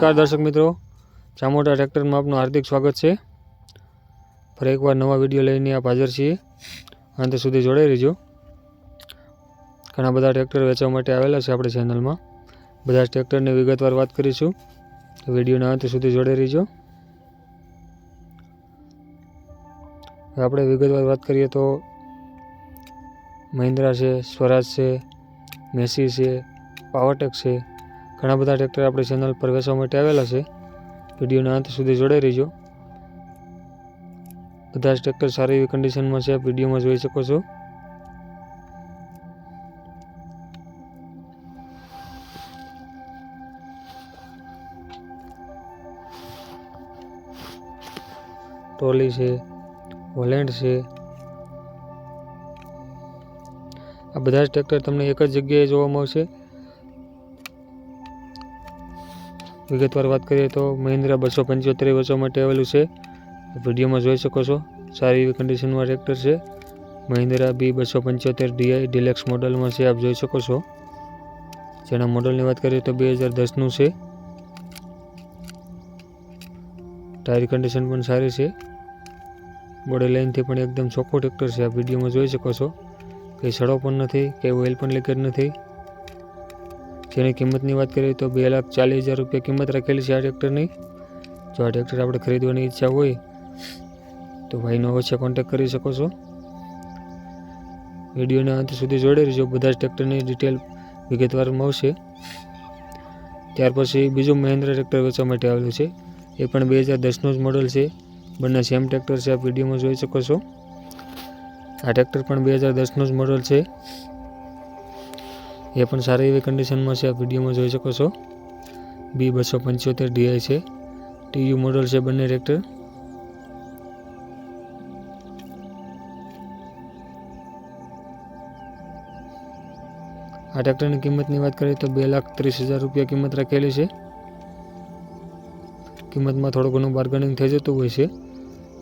નમસ્કાર દર્શક મિત્રો. ચામોટા ટ્રેક્ટરમાં આપનું હાર્દિક સ્વાગત છે. ફરી એકવાર નવા વીડિયો લઈને આપ હાજર છીએ. અંત સુધી જોડાઈ રહીજો. ઘણા બધા ટ્રેક્ટર વેચવા માટે આવેલા છે આપણી ચેનલમાં. બધા ટ્રેક્ટરની વિગતવાર વાત કરીશું. વિડીયોના અંત સુધી જોડાઈ રહીજો. આપણે વિગતવાર વાત કરીએ તો મહિન્દ્રા છે, સ્વરાજ છે, મેસી છે, પાવરટેક છે ઘણા બધા ટ્રેક્ટર આપણી ચેનલ પર વેચવા માટે આવેલા છે. વિડીયોના અંત સુધી જોડાઈ રહેજો. બધા જ ટ્રેક્ટર સારી એવી કન્ડિશનમાં છે, આપ વિડીયોમાં જોઈ શકો છો. ટ્રોલી છે હોલેન્ડ છે. આ બધા જ ટ્રેક્ટર તમને એક જ જગ્યાએ જોવા મળશે. વિગતવાર વાત કરીએ તો મહિન્દ્રા બસો પંચોતેર વેચવા માટે આવેલું છે. વિડીયોમાં જોઈ શકો છો, સારી એવી કન્ડિશનમાં ટ્રેક્ટર છે. મહિન્દ્રા બી બસો પંચોતેર ડીઆઈ ડિલેક્સ મોડલમાં છે, આપ જોઈ શકો છો. જેના મોડલની વાત કરીએ તો બે હજાર દસનું છે. ટાયર કન્ડિશન પણ સારી છે. બોડી લાઇનથી પણ એકદમ ચોખ્ખું ટ્રેક્ટર છે, આપ વિડીયોમાં જોઈ શકો છો. કંઈ સડો પણ નથી, કંઈ ઓઇલ પણ લીકેજ નથી. જેની કિંમતની વાત કરીએ તો બે લાખ ચાલીસ હજાર રૂપિયા કિંમત રાખેલી છે આ ટ્રેક્ટરની. જો આ ટ્રેક્ટર આપણે ખરીદવાની ઈચ્છા હોય તો ભાઈનો અવશ્ય કોન્ટેક્ટ કરી શકો છો. વિડીયોના અંત સુધી જોડે રહેજો. બધા જ ટ્રેક્ટરની ડિટેલ વિગતવાર મળશે. ત્યાર પછી બીજું મહેન્દ્ર ટ્રેક્ટર વેચવા માટે આવેલું છે. એ પણ બે હજાર દસનું જ મોડલ છે. બંને સેમ ટ્રેક્ટર છે. આપ વિડીયોમાં જોઈ શકો છો. આ ટ્રેક્ટર પણ બે હજાર દસનું જ મોડલ છે. એ પણ સારી એવી કન્ડિશનમાં છે. આપ વિડીયોમાં જોઈ શકો છો. બી બસો પંચોતેર ડીઆઈ છે. ટીયુ મોડલ છે બંને ટ્રેક્ટર આ ટ્રેક્ટરની કિંમતની વાત કરીએ તો બે લાખ ત્રીસ હજાર રૂપિયા કિંમત રાખેલી છે. કિંમતમાં થોડું ઘણું બાર્ગેનિંગ થઈ જતું હોય છે.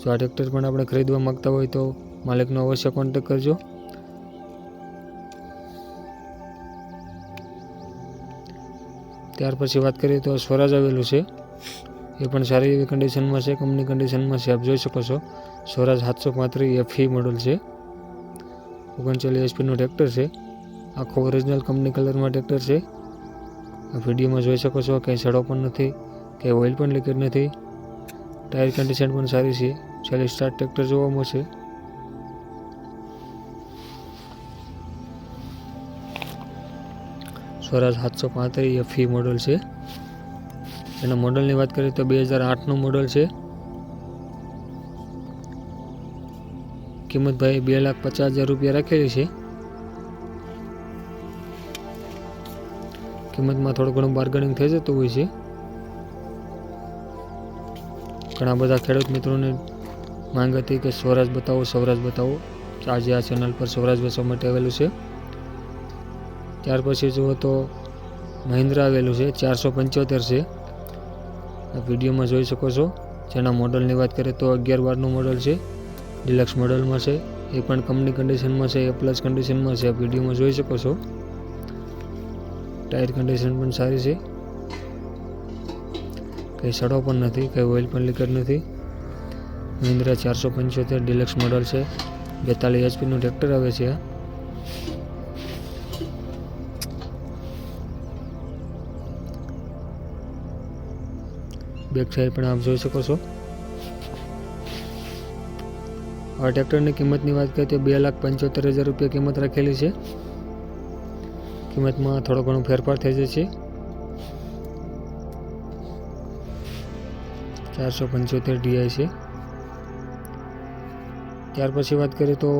જો આ ટ્રેક્ટર પણ આપણે ખરીદવા માગતા હોય તો માલિકનો અવશ્ય કોન્ટેક કરજો. ત્યાર પછી વાત કરીએ તો સ્વરાજ આવેલું છે. એ પણ સારી એવી કન્ડિશનમાં છે કંપની કન્ડિશનમાં છે, આપ જોઈ શકો છો. સ્વરાજ સાતસો પાંત્રીસ એફઈ મોડલ છે. ઓગણચાલીસ એસપીનું ટ્રેક્ટર છે. આખો ઓરિજિનલ કંપની કલરમાં ટ્રેક્ટર છે. આ વિડીયોમાં જોઈ શકો છો, કંઈ સડો પણ નથી ક્યાંય ઓઇલ પણ લીકેજ નથી. ટાયર કન્ડિશન પણ સારી છે. ચાલીસ સ્ટાર ટ્રેક્ટર જોવા મળશે સ્વરાજ સાતસો પાંત્રીસ ફી મોડલ છે. એના મોડલની વાત કરીએ તો બે હજાર આઠનું મોડલ છે. કિંમત ભાઈ બે લાખ પચાસ હજાર રૂપિયા રાખેલી છે. કિંમતમાં થોડું ઘણું બાર્ગેનિંગ થઈ જતું હોય છે. ઘણા બધા ખેડૂત મિત્રોને માંગ હતી કે સ્વરાજ બતાવો સ્વરાજ બતાવો. આજે આ ચેનલ પર સ્વરાજ વેચવા માટે આવેલું છે. ત્યાર પછી જુઓ તો મહિન્દ્રા આવેલું છે, ચારસો પંચોતેર છે. આ વિડીયોમાં જોઈ શકો છો. જેના મોડલની વાત કરીએ તો અગિયાર બારનું મોડલ છે. ડિલક્સ મોડલમાં છે. એ પણ કંપની કન્ડિશનમાં છે એ પ્લસ કન્ડિશનમાં છે. આ વિડીયોમાં જોઈ શકો છો. ટાયર કન્ડિશન પણ સારી છે. કંઈ સડો પણ નથી, કંઈ ઓઇલ પણ લીકેજ નથી. મહિન્દ્રા ચારસો પંચોતેર ડિલક્સ મોડલ છે. બેતાલીસ એચપીનું ટ્રેક્ટર આવે છે આ. બેક સાઈડ પણ આપ જોઈ શકો છો. આ ટ્રેક્ટરની કિંમતની વાત કરીએ તો બે લાખ પંચોતેર હજાર રૂપિયા કિંમત રાખેલી છે. કિંમતમાં થોડો ઘણો ફેરફાર થઈ જશે ચારસો પંચોતેર ડીઆઈ છે. ત્યાર પછી વાત કરીએ તો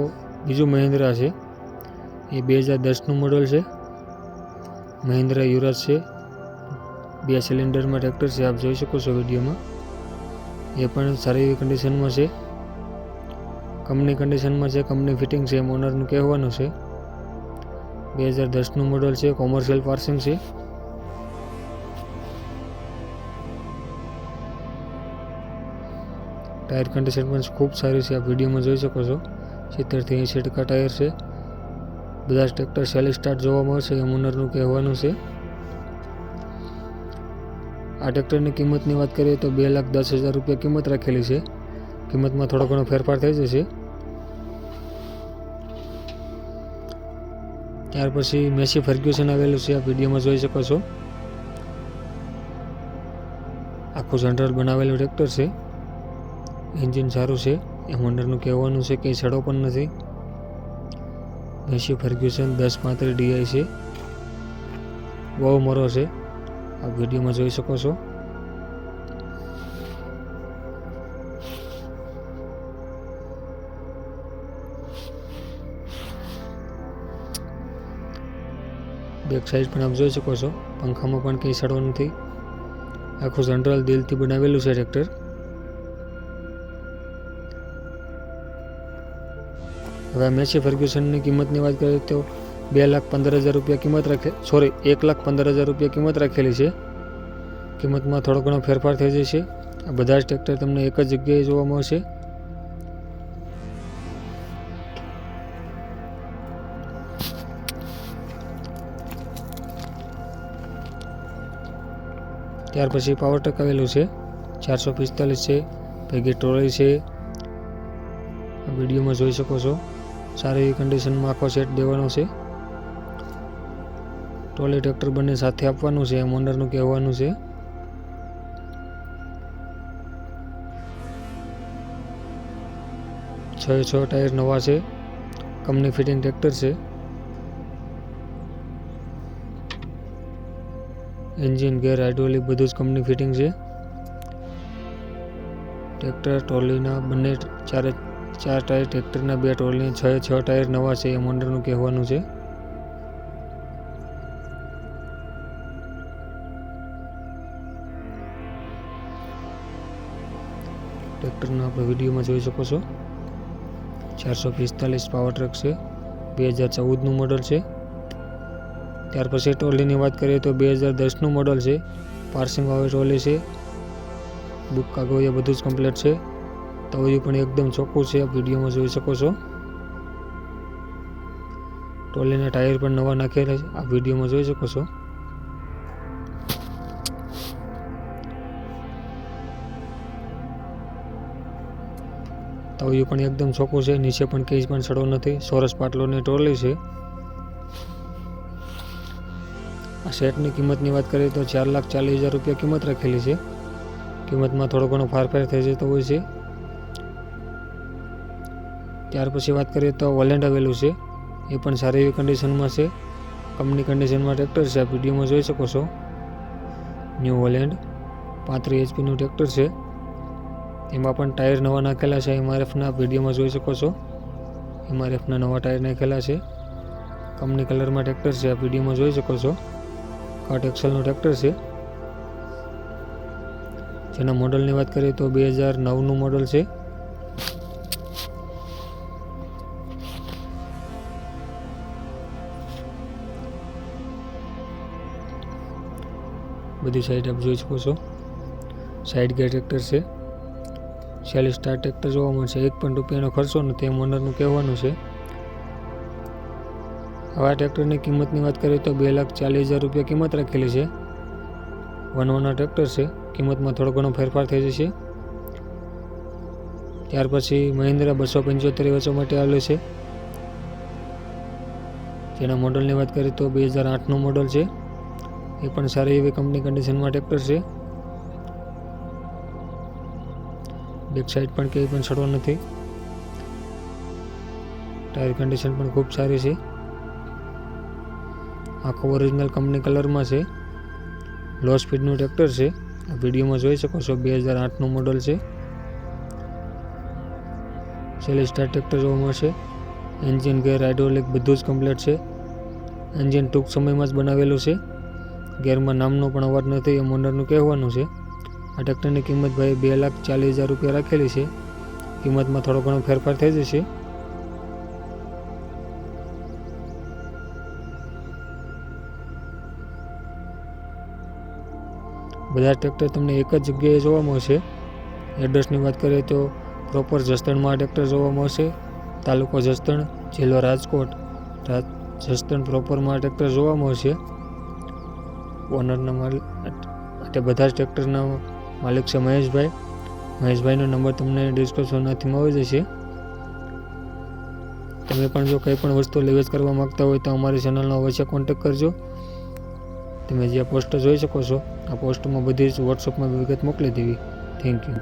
બીજું મહિન્દ્રા છે. એ બે હજાર દસનું મોડલ છે. મહિન્દ્રા યુરાજ છે. બે સિલિન્ડરમાં ટ્રેક્ટર છે, આપ જોઈ શકો છો વિડીયોમાં. એ પણ સારી એવી કન્ડિશનમાં છે. કંપની કન્ડિશનમાં છે કંપની ફિટિંગ છે, એમ ઓનરનું કહેવાનું છે. બે હજાર દસનું મોડલ છે કોમર્શિયલ પાર્સિંગ છે. ટાયર કન્ડિશન પણ ખૂબ સારી છે, આપ વિડીયોમાં જોઈ શકો છો. સિત્તેરથી એંસી ટકા ટાયર છે. બધા ટ્રેક્ટર સેલી સ્ટાર્ટ જોવા મળશે, એમ ઓનરનું કહેવાનું છે. આ ટ્રેક્ટરની કિંમતની વાત કરીએ તો બે લાખ દસ હજાર રૂપિયા કિંમત રાખેલી છે. કિંમતમાં થોડો ઘણો ફેરફાર થઈ જશે. ત્યાર પછી મેસી ફર્ગ્યુસન આવેલું છે આ વિડીયોમાં જોઈ શકો છો. આખું જનરલ બનાવેલું ટ્રેક્ટર છે. એન્જિન સારું છે, એમ અંડરનું કહેવાનું છે, કંઈ સડો પણ નથી. મેસી ફર્ગ્યુસન દસ પાંત્રીસ ડીઆઈ છે. બહુ મોરો છે. આ વિડીયોમાં જોઈ શકો છો. બેક સાઈડ પણ આપ જોઈ શકો છો. પંખામાં પણ કંઈ સડો નથી. આખું જનરલ દિલથી બનાવેલું છે ટ્રેક્ટર. હવે મેસી ફર્ગ્યુસનની કિંમતની વાત કરીએ તો બે લાખ પંદર હજાર રૂપિયા કિંમત રાખે સોરી એક લાખ પંદર હજાર રૂપિયા કિંમત રાખેલી છે. કિંમતમાં થોડો ઘણો ફેરફાર થઈ જશે. આ બધા જ ટ્રેક્ટર તમને એક જ જગ્યાએ જોવા મળશે. ત્યાર પછી પાવર ટ્રક આવેલું છે. ચારસો પિસ્તાલીસ છે, ભેગી ટ્રોલી છે. વિડીયોમાં જોઈ શકો છો. સારી કન્ડિશનમાં આખો સેટ દેવાનો છે. ટ્રોલી ટ્રેક્ટર બંને સાથે આપવાનું છે, એમ ઓનરનું કહેવાનું છે. છ છ ટાયર નવા છે. કંપની ફિટિંગ ટ્રેક્ટર છે. એન્જિન, ગેર હાઇડ્રોલિક બધું જ કંપની ફિટિંગ છે. ટ્રેક્ટર ટ્રોલીના બંને ચારે, ચાર ટાયર, ટ્રેક્ટરના બે ટ્રોલી છ છ ટાયર નવા છે, એમ ઓનરનું કહેવાનું છે. ટ્રેક્ટરનો આપણે વિડીયોમાં જોઈ શકો છો. ચારસો પિસ્તાલીસ પાવર ટ્રક છે. બે હજાર ચૌદનું મોડલ છે. ત્યાર પછી ટ્રોલીની વાત કરીએ તો બે હજાર દસનું મોડલ છે. પાર્સિંગ વાળી ટ્રોલી છે. બુક કાગળિયા બધું જ કમ્પ્લીટ છે. તવયું પણ એકદમ ચોખ્ખું છે. આ વિડીયોમાં જોઈ શકો છો. ટ્રોલીના ટાયર પણ નવા નાખેલા છે. આ વિડીયોમાં જોઈ શકો છો. તવયું પણ એકદમ ચોખ્ખું છે, નીચે પણ કંઈ પણ સડો નથી. સોરસ પાટલોની ટ્રોલી છે. આ સેટની કિંમતની વાત કરીએ તો ચાર લાખ ચાલીસ હજાર રૂપિયા કિંમત રાખેલી છે. કિંમતમાં થોડો ઘણો ફારફેર થઈ જતો હોય છે. ત્યાર પછી વાત કરીએ તો વોલેન્ડ આવેલું છે. એ પણ સારી એવી કન્ડિશનમાં છે. કંપની કન્ડિશનમાં ટ્રેક્ટર છે. આ વિડીયોમાં જોઈ શકો છો. ન્યૂ વોલેન્ડ પાંત્રીસ એચપીનું ટ્રેક્ટર છે. એમાં પણ ટાયર નવા નાખેલા છે. એમઆરએફના વિડીયોમાં જોઈ શકો છો. એમઆરએફના નવા ટાયર નાખેલા છે. કંપની કલરમાં ટ્રેક્ટર છે. આ વિડીયોમાં જોઈ શકો છો. કાટ એક્સલનું ટ્રેક્ટર છે. જેના મોડલની વાત કરીએ તો બે હજાર નવનું મોડલ છે. બધી સાઈડ આપ જોઈ શકો છો. સાઈડ ગેર ટ્રેક્ટર છે. ચાલીસ સ્ટાર ટ્રેક્ટર જોવા મળશે. એક પણ રૂપિયાનો ખર્ચો નથી. એમ ઓનરનું કહેવાનું છે. આવા ટ્રેક્ટરની કિંમતની વાત કરીએ તો બે લાખ ચાલીસ હજાર રૂપિયા કિંમત રાખેલી છે. વન ઓનર ટ્રેક્ટર છે. કિંમતમાં થોડો ઘણો ફેરફાર થઈ જશે. ત્યાર પછી મહિન્દ્રા બસો પંચોતેર વેચવા માટે આવેલું છે. જેના મોડલની વાત કરીએ તો બે હજાર આઠનું મોડલ છે. એ પણ સારી એવી કંપની કન્ડિશનમાં ટ્રેક્ટર છે. બેક સાઈડ પણ કંઈ પણ સડો નથી. ટાયર કન્ડિશન પણ ખૂબ સારી છે. આખો ઓરિજિનલ કંપની કલરમાં છે. લો સ્પીડનું ટ્રેક્ટર છે. વિડીયોમાં જોઈ શકો છો બે હજાર આઠનું મોડલ છે. સેલેસ્ટાર ટ્રેક્ટર જોવા મળશે. એન્જિન ગેર હાઇડ્રોલિક બધું જ કમ્પ્લીટ છે. એન્જિન ટૂંક સમયમાં જ બનાવેલું છે. ગેરમાં નામનો પણ અવાજ નથી એમ ઓનરનું કહેવાનું છે. આ ટ્રેક્ટરની કિંમત ભાઈ બે લાખ ચાલીસ હજાર રૂપિયા રાખેલી છે. કિંમતમાં થોડો ઘણો ફેરફાર થઈ જશે. બધા ટ્રેક્ટર તમને એક જ જગ્યાએ જોવા મળશે. એડ્રેસની વાત કરીએ તો પ્રોપર જસદણમાં ટ્રેક્ટર જોવા મળશે. તાલુકો જસદણ, જિલ્લો રાજકોટ. રાજ જસદણ પ્રોપરમાં ટ્રેક્ટર જોવા મળશે. ઓનરના માલ તે બધા જ ટ્રેક્ટરના માલિક છે મહેશભાઈ. મહેશભાઈનો નંબર તમને ડિસ્ક્રિપ્શનમાંથી મળી જશે. તમે પણ જો કંઈ પણ વસ્તુ લેવેચ કરવા માગતા હોય તો અમારી ચેનલનો અવશ્ય કોન્ટેક્ટ કરજો. તમે જે આ પોસ્ટ જોઈ શકો છો, આ પોસ્ટમાં બધી જ વોટ્સઅપમાં વિગત મોકલી દેવી. Thank you